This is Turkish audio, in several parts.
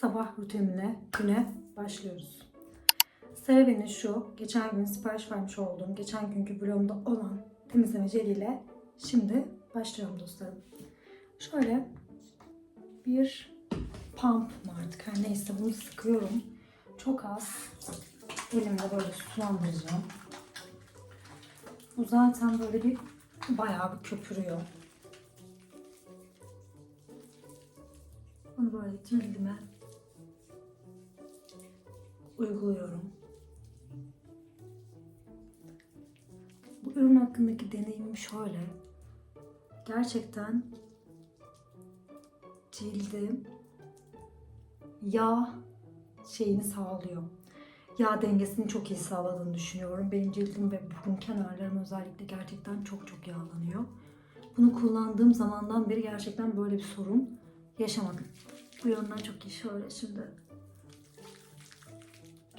sabah rutinine güne başlıyoruz. CeraVe'nin şu geçen gün sipariş vermiş olduğum geçen günkü vlogumda olan temizleme jeliyle şimdi başlıyorum dostlarım. Şöyle bir pump mı artık her neyse bunu sıkıyorum. Çok az elimle böyle sulandıracağım. Bu zaten böyle bir bayağı bir köpürüyor. Bunu böyle cildime uyguluyorum. Bu ürün hakkındaki deneyimim şöyle. Gerçekten cildim yağ şeyini sağlıyor. Yağ dengesini çok iyi sağladığını düşünüyorum. Benim cildim ve burun kenarlarım özellikle gerçekten çok çok yağlanıyor. Bunu kullandığım zamandan beri gerçekten böyle bir sorun yaşamadım. Bu yönden çok iyi. Şöyle şimdi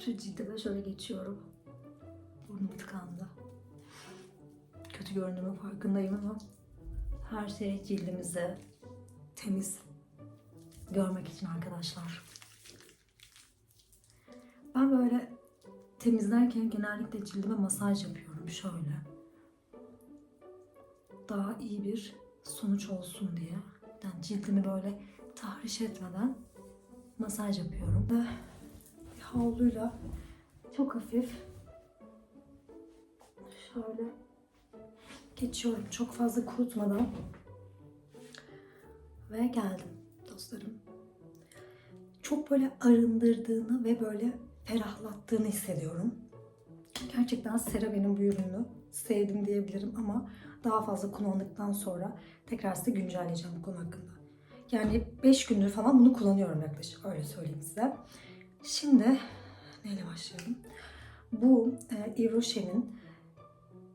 şu cildime şöyle geçiyorum. Burnum tıkandı. Kötü göründüğümün farkındayım ama her şey cildimize temiz görmek için arkadaşlar. Ben böyle temizlerken genellikle cildime masaj yapıyorum şöyle. Daha iyi bir sonuç olsun diye. Yani cildimi böyle tahriş etmeden masaj yapıyorum. Ve havluyla çok hafif şöyle geçiyorum. Çok fazla kurutmadan. Ve geldim dostlarım. Çok böyle arındırdığını ve böyle ferahlattığını hissediyorum. Gerçekten CeraVe'nin bu ürünü sevdim diyebilirim ama daha fazla kullandıktan sonra tekrar size güncelleyeceğim bu konu hakkında. Yani 5 gündür falan bunu kullanıyorum yaklaşık öyle söyleyeyim size. Şimdi neyle başlayalım? Bu e, Yves Rocher'in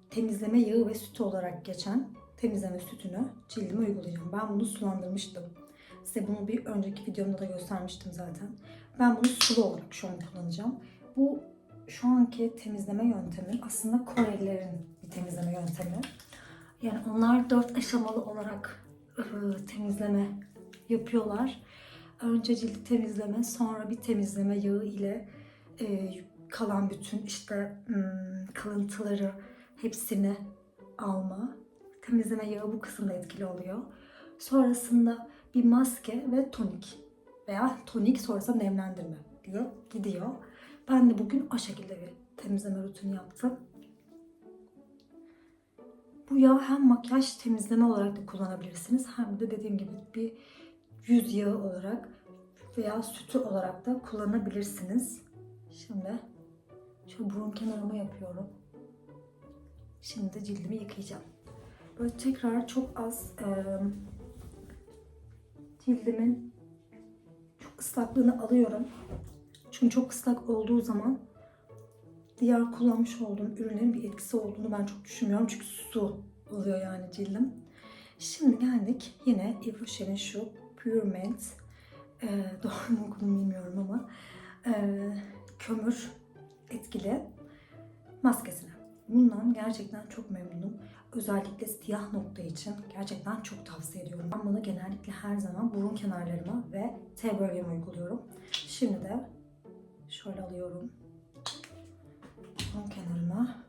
temizleme yağı ve sütü olarak geçen temizleme sütünü cildime uygulayacağım. Ben bunu sulandırmıştım. Size bunu bir önceki videomda da göstermiştim zaten. Ben bunu sulu olarak şu an kullanacağım. Bu şu anki temizleme yöntemi aslında Korelilerin bir temizleme yöntemi. Yani onlar dört aşamalı olarak ıı, temizleme yapıyorlar. Önce cildi temizleme, sonra bir temizleme yağı ile e, kalan bütün işte hmm, kalıntıları hepsini alma. Temizleme yağı bu kısımda etkili oluyor. Sonrasında bir maske ve tonik veya tonik sonrasında nemlendirme diye gidiyor. Ben de bugün o şekilde bir temizleme rutini yaptım. Bu yağ hem makyaj temizleme olarak da kullanabilirsiniz hem de dediğim gibi bir yüz yağı olarak veya sütü olarak da kullanabilirsiniz. Şimdi şu burun kenarıma yapıyorum. Şimdi cildimi yıkayacağım. Böyle tekrar çok az e, cildimin çok ıslaklığını alıyorum. Çünkü çok ıslak olduğu zaman diğer kullanmış olduğum ürünlerin bir etkisi olduğunu ben çok düşünmüyorum. Çünkü su oluyor yani cildim. Şimdi geldik yine Yves şu Pure Mint e, doğru mu okudum bilmiyorum ama e, kömür etkili maskesine. Bundan gerçekten çok memnunum. Özellikle siyah nokta için gerçekten çok tavsiye ediyorum. Ben bunu genellikle her zaman burun kenarlarıma ve T bölgeme uyguluyorum. Şimdi de şöyle alıyorum. Burun kenarıma.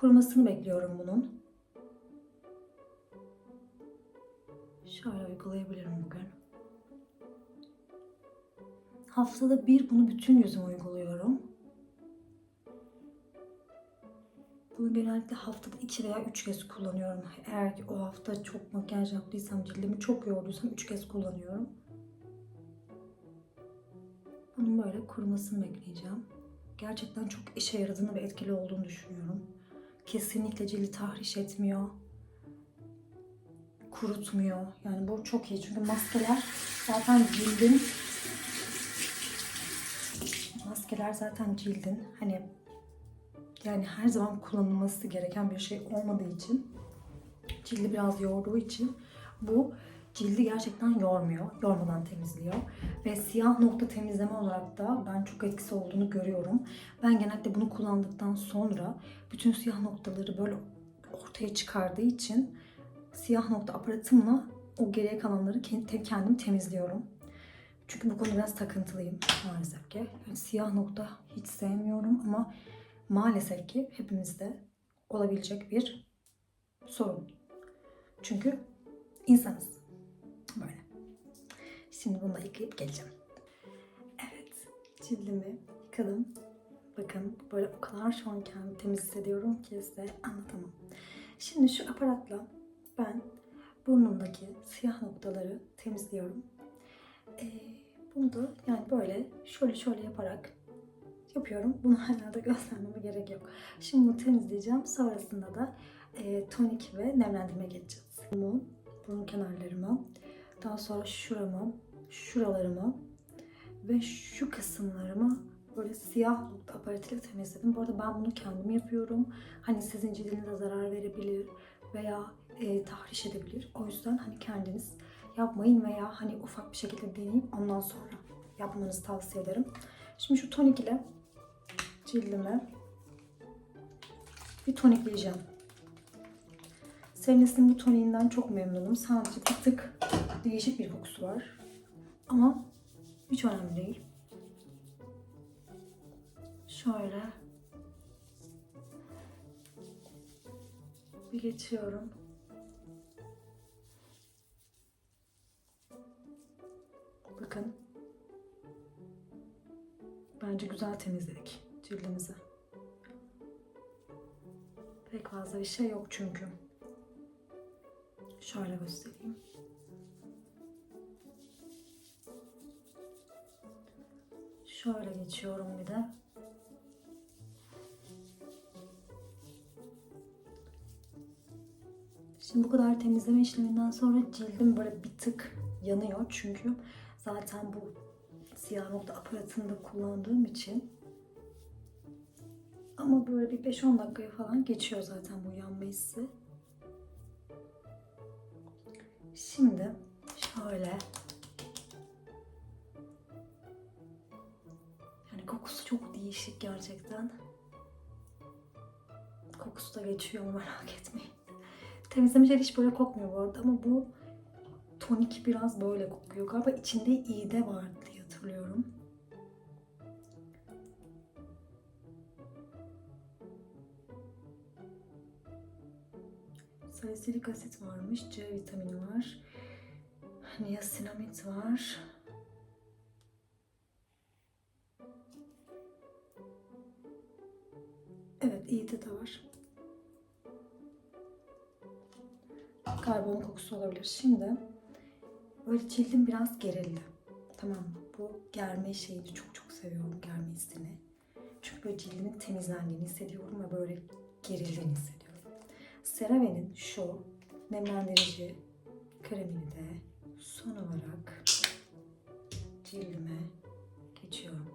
Kurumasını bekliyorum bunun. Şöyle uygulayabilirim bugün. Haftada bir bunu bütün yüzüme uyguluyorum. Bunu genellikle haftada iki veya üç kez kullanıyorum. Eğer ki o hafta çok makyaj yaptıysam, cildimi çok yorduysam üç kez kullanıyorum. Bunun böyle kurumasını bekleyeceğim. Gerçekten çok işe yaradığını ve etkili olduğunu düşünüyorum. Kesinlikle cildi tahriş etmiyor. Kurutmuyor. Yani bu çok iyi çünkü maskeler zaten cildin maskeler zaten cildin hani yani her zaman kullanılması gereken bir şey olmadığı için cildi biraz yorduğu için bu cildi gerçekten yormuyor. Yormadan temizliyor. Ve siyah nokta temizleme olarak da ben çok etkisi olduğunu görüyorum. Ben genellikle bunu kullandıktan sonra bütün siyah noktaları böyle ortaya çıkardığı için siyah nokta aparatımla o geriye kalanları kend- kendim temizliyorum. Çünkü bu konuda biraz takıntılıyım maalesef ki. Yani siyah nokta hiç sevmiyorum ama maalesef ki hepimizde olabilecek bir sorun. Çünkü insanız. Şimdi bunu da yıkayıp geleceğim. Evet, cildimi yıkadım. Bakın böyle o kadar şu an kendimi temiz hissediyorum ki size anlatamam. Şimdi şu aparatla ben burnumdaki siyah noktaları temizliyorum. Ee, bunu da yani böyle şöyle şöyle yaparak yapıyorum. Bunu herhalde göstermeme gerek yok. Şimdi bunu temizleyeceğim. Sonrasında da e, tonik ve nemlendirme geçeceğiz. Burnumu, burun kenarlarımı, daha sonra şuramı, şuralarımı ve şu kısımlarımı böyle siyah nokta aparatıyla temizledim. Bu arada ben bunu kendim yapıyorum. Hani sizin cildinize zarar verebilir veya e, tahriş edebilir. O yüzden hani kendiniz yapmayın veya hani ufak bir şekilde deneyip ondan sonra yapmanızı tavsiye ederim. Şimdi şu tonik ile cildime bir tonikleyeceğim. Serenis'in bu toniğinden çok memnunum. Sadece bir tık değişik bir kokusu var. Ama hiç önemli değil. Şöyle bir geçiyorum. Bakın. Bence güzel temizledik cildimizi. Pek fazla bir şey yok çünkü. Şöyle göstereyim. Şöyle geçiyorum bir de. Şimdi bu kadar temizleme işleminden sonra cildim böyle bir tık yanıyor çünkü zaten bu siyah nokta aparatını da kullandığım için ama böyle bir 5-10 dakikaya falan geçiyor zaten bu yanma hissi. Şimdi şöyle kokusu çok değişik gerçekten. Kokusu da geçiyor merak etmeyin. Temizlemişler hiç böyle kokmuyor bu arada ama bu tonik biraz böyle kokuyor. Galiba içinde iğde var diye hatırlıyorum. Salisilik asit varmış, C vitamini var. Niasinamid var. İğde de var. Karbon kokusu olabilir. Şimdi böyle cildim biraz gerildi. Tamam mı? Bu germe şeyini çok çok seviyorum germe hissini. Çünkü böyle cildimin temizlendiğini hissediyorum ve böyle gerildiğini hissediyorum. CeraVe'nin şu nemlendirici kremini de son olarak cildime geçiyorum.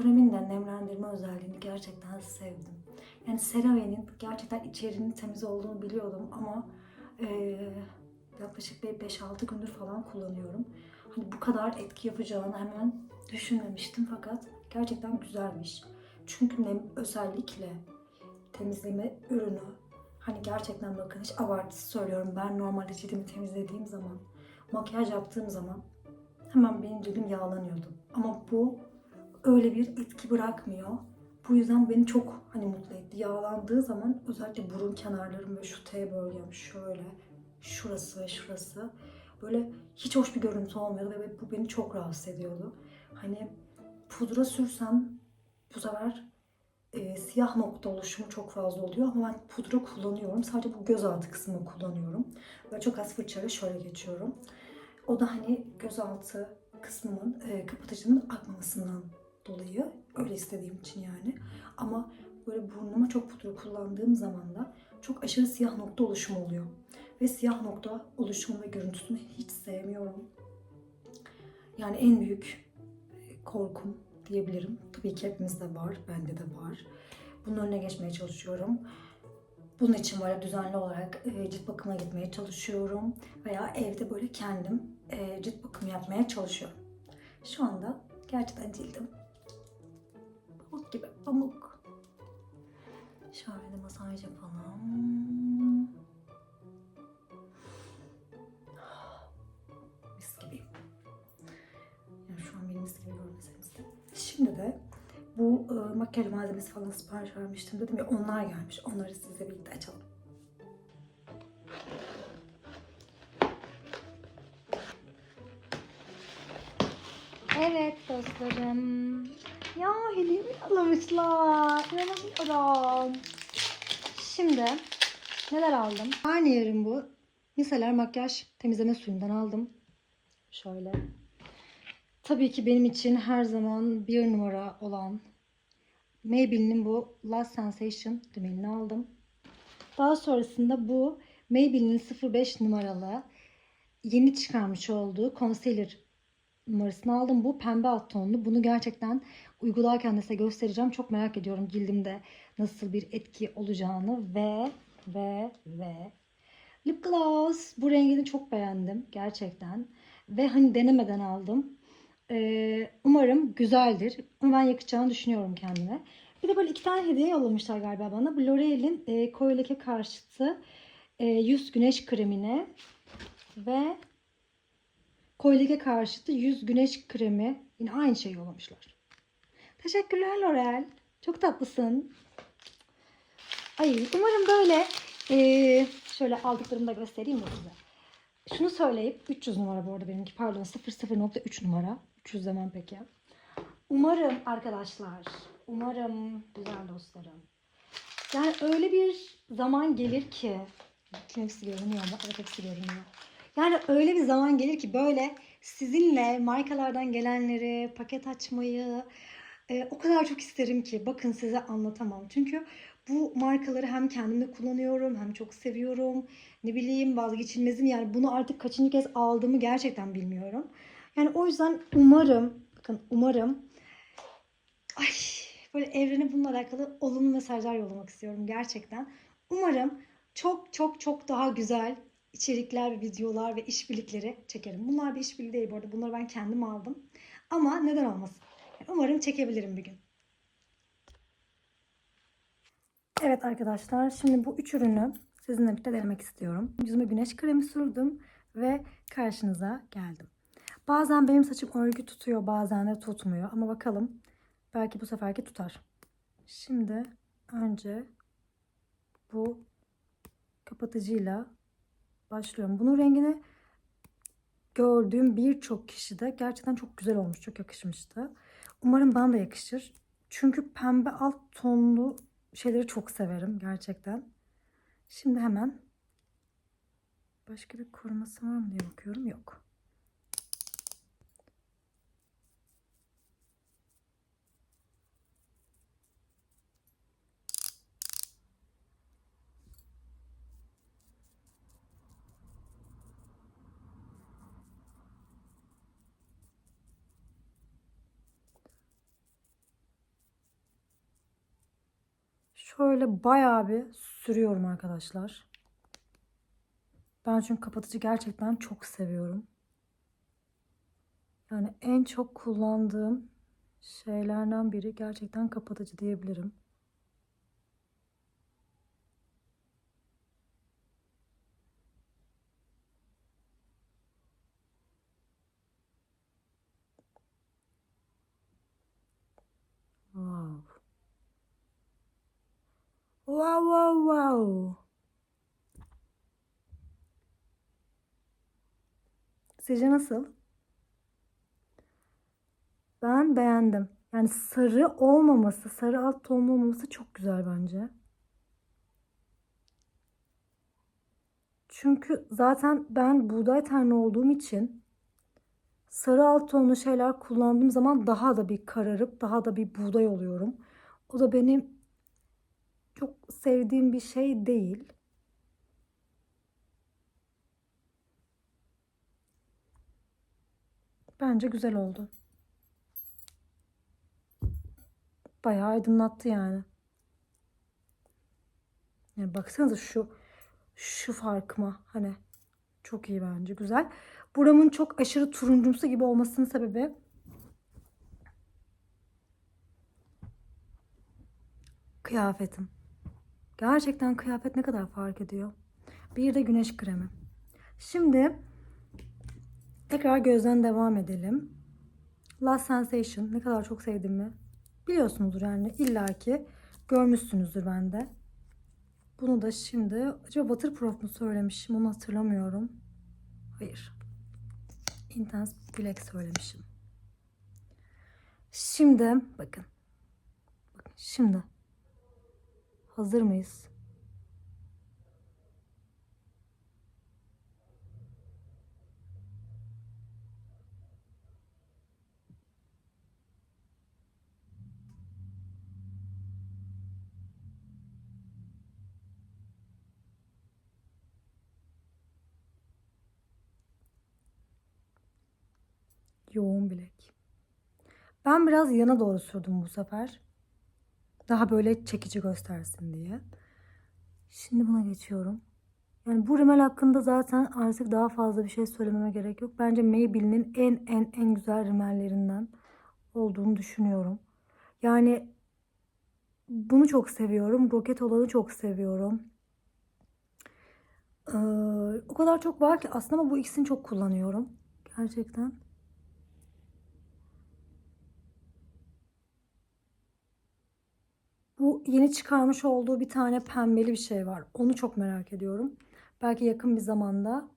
Kremin de nemlendirme özelliğini gerçekten sevdim. Yani CeraVe'nin gerçekten içeriğinin temiz olduğunu biliyordum ama eee, yaklaşık bir 5-6 gündür falan kullanıyorum. Hani bu kadar etki yapacağını hemen düşünmemiştim fakat gerçekten güzelmiş. Çünkü nem özellikle temizleme ürünü hani gerçekten bakın hiç abartısı söylüyorum ben normalde cildimi temizlediğim zaman makyaj yaptığım zaman hemen benim cildim yağlanıyordu. Ama bu öyle bir etki bırakmıyor. Bu yüzden beni çok hani mutlu etti. Yağlandığı zaman özellikle burun kenarlarım ve şu T bölgem şöyle şurası ve şurası böyle hiç hoş bir görüntü olmuyordu ve bu beni çok rahatsız ediyordu. Hani pudra sürsem bu sefer e, siyah nokta oluşumu çok fazla oluyor ama ben pudra kullanıyorum. Sadece bu gözaltı kısmını kullanıyorum. Ve çok az fırçayla şöyle geçiyorum. O da hani gözaltı kısmımın e, kapatıcının akmamasından dolayı öyle istediğim için yani. Ama böyle burnuma çok pudra kullandığım zaman da çok aşırı siyah nokta oluşumu oluyor. Ve siyah nokta oluşumu ve görüntüsünü hiç sevmiyorum. Yani en büyük e, korkum diyebilirim. Tabii ki hepimizde var, bende de var. Bunun önüne geçmeye çalışıyorum. Bunun için böyle düzenli olarak e, cilt bakımına gitmeye çalışıyorum. Veya evde böyle kendim e, cilt bakımı yapmaya çalışıyorum. Şu anda gerçekten cildim pamuk gibi pamuk. Şöyle masaj yapalım. Mis gibi. Yani şu an benim mis gibi görmeseniz de. Şimdi de bu e, makyaj malzemesi falan sipariş vermiştim dedim ya onlar gelmiş. Onları sizle birlikte açalım. Evet dostlarım. Ya hediye mi alamışlar? İnanamıyorum. Şimdi neler aldım? Yerim bu. Miseler makyaj temizleme suyundan aldım. Şöyle. Tabii ki benim için her zaman bir numara olan Maybelline'in bu Last Sensation dümenini aldım. Daha sonrasında bu Maybelline'in 05 numaralı yeni çıkarmış olduğu concealer numarasını aldım. Bu pembe alt tonlu. Bunu gerçekten uygularken de size göstereceğim. Çok merak ediyorum cildimde nasıl bir etki olacağını ve ve ve lip gloss. Bu rengini çok beğendim gerçekten. Ve hani denemeden aldım. Ee, umarım güzeldir. Ama ben yakacağını düşünüyorum kendime. Bir de böyle iki tane hediye yollamışlar galiba bana. Bu L'Oreal'in e, koyu leke karşıtı e, yüz güneş kremine ve koyu leke karşıtı yüz güneş kremi. Yine aynı şeyi yollamışlar. Teşekkürler L'Oreal. Çok tatlısın. Ay umarım böyle e, şöyle aldıklarımı da göstereyim mi size? Şunu söyleyip 300 numara bu arada benimki pardon 00.3 numara. 300 demem peki. Umarım arkadaşlar, umarım güzel dostlarım. Yani öyle bir zaman gelir ki Bütün hepsi görünüyor mu? Evet hepsi görünüyor. Yani öyle bir zaman gelir ki böyle sizinle markalardan gelenleri, paket açmayı e, o kadar çok isterim ki bakın size anlatamam. Çünkü bu markaları hem kendimde kullanıyorum hem çok seviyorum. Ne bileyim vazgeçilmezim yani bunu artık kaçıncı kez aldığımı gerçekten bilmiyorum. Yani o yüzden umarım, bakın umarım ay böyle evrene bununla alakalı olumlu mesajlar yollamak istiyorum gerçekten. Umarım çok çok çok daha güzel içerikler, videolar ve işbirlikleri çekerim. Bunlar bir işbirliği değil bu arada. Bunları ben kendim aldım. Ama neden olmasın? Umarım çekebilirim bir gün. Evet arkadaşlar şimdi bu üç ürünü sizinle birlikte denemek istiyorum. Yüzüme güneş kremi sürdüm ve karşınıza geldim. Bazen benim saçım örgü tutuyor bazen de tutmuyor ama bakalım belki bu seferki tutar. Şimdi önce bu kapatıcıyla başlıyorum. Bunun rengini gördüğüm birçok kişi de gerçekten çok güzel olmuş. Çok yakışmıştı. Umarım bana da yakışır. Çünkü pembe alt tonlu şeyleri çok severim gerçekten. Şimdi hemen başka bir koruması var mı diye bakıyorum. Yok. Şöyle bayağı bir sürüyorum arkadaşlar. Ben çünkü kapatıcı gerçekten çok seviyorum. Yani en çok kullandığım şeylerden biri gerçekten kapatıcı diyebilirim. Wow. Wow wow wow. Sizce nasıl? Ben beğendim. Yani sarı olmaması, sarı alt tonlu olmaması çok güzel bence. Çünkü zaten ben buğday tenli olduğum için sarı alt tonlu şeyler kullandığım zaman daha da bir kararıp daha da bir buğday oluyorum. O da benim çok sevdiğim bir şey değil. Bence güzel oldu. Bayağı aydınlattı yani. Yani baksanıza şu şu farkıma hani çok iyi bence güzel. Buramın çok aşırı turuncumsu gibi olmasının sebebi kıyafetim. Gerçekten kıyafet ne kadar fark ediyor. Bir de güneş kremi. Şimdi tekrar gözden devam edelim. Last Sensation ne kadar çok sevdiğimi biliyorsunuzdur yani illaki görmüşsünüzdür bende. Bunu da şimdi acaba Waterproof mu söylemişim onu hatırlamıyorum. Hayır. Intense Black söylemişim. Şimdi bakın. Bakın şimdi. Hazır mıyız? Yoğun bilek. Ben biraz yana doğru sürdüm bu sefer. Daha böyle çekici göstersin diye. Şimdi buna geçiyorum. Yani bu rimel hakkında zaten artık daha fazla bir şey söylememe gerek yok. Bence Maybelline'in en en en güzel rimellerinden olduğunu düşünüyorum. Yani bunu çok seviyorum. Roket olanı çok seviyorum. Ee, o kadar çok var ki aslında ama bu ikisini çok kullanıyorum. Gerçekten. Yeni çıkarmış olduğu bir tane pembeli bir şey var. Onu çok merak ediyorum. Belki yakın bir zamanda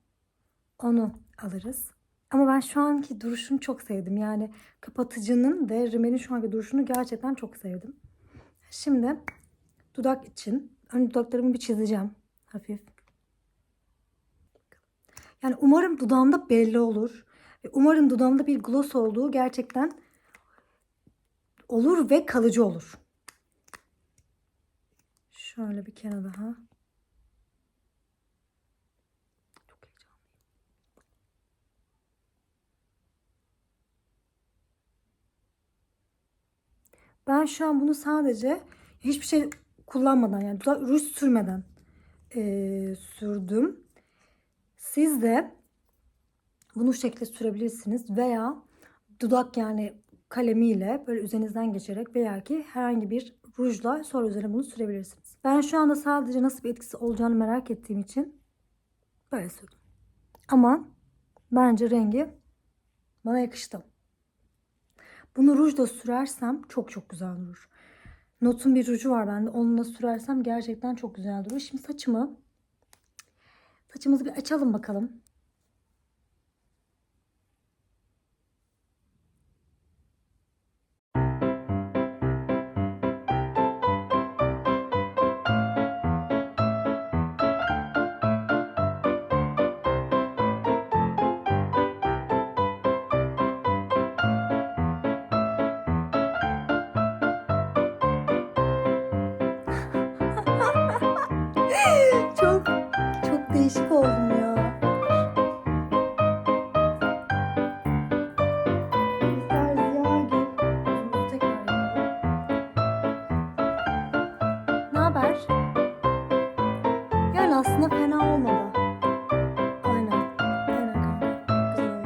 onu alırız. Ama ben şu anki duruşunu çok sevdim. Yani kapatıcının ve rimelin şu anki duruşunu gerçekten çok sevdim. Şimdi dudak için ön dudaklarımı bir çizeceğim. Hafif. Yani umarım dudağımda belli olur. Ve umarım dudağımda bir gloss olduğu gerçekten olur ve kalıcı olur. Şöyle bir kere daha. Çok heyecanlıyım. Ben şu an bunu sadece hiçbir şey kullanmadan yani ruj sürmeden eee, sürdüm. Siz de bunu şu şekilde sürebilirsiniz veya dudak yani kalemiyle böyle üzerinizden geçerek veya ki herhangi bir rujla sonra üzerine bunu sürebilirsiniz. Ben şu anda sadece nasıl bir etkisi olacağını merak ettiğim için böyle sürdüm. Ama bence rengi bana yakıştı. Bunu rujla sürersem çok çok güzel durur. Notun bir ruju var bende. Onunla sürersem gerçekten çok güzel durur. Şimdi saçımı saçımızı bir açalım bakalım. Çok çok değişik oldum ya. Ne haber? Yani aslında fena olmadı. Aynen. Aynen. Güzel.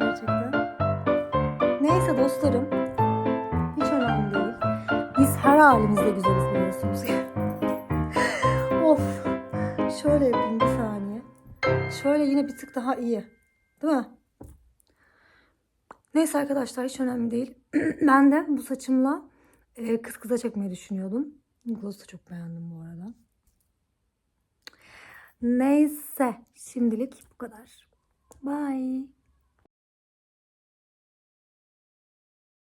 Gerçekten. Neyse dostlarım. Hiç önemli değil. Biz her halimizde güzeliz biliyorsunuz. Şöyle yine bir tık daha iyi. Değil mi? Neyse arkadaşlar hiç önemli değil. ben de bu saçımla e, kız kıza çekmeyi düşünüyordum. Gloss'u çok beğendim bu arada. Neyse şimdilik bu kadar. Bye.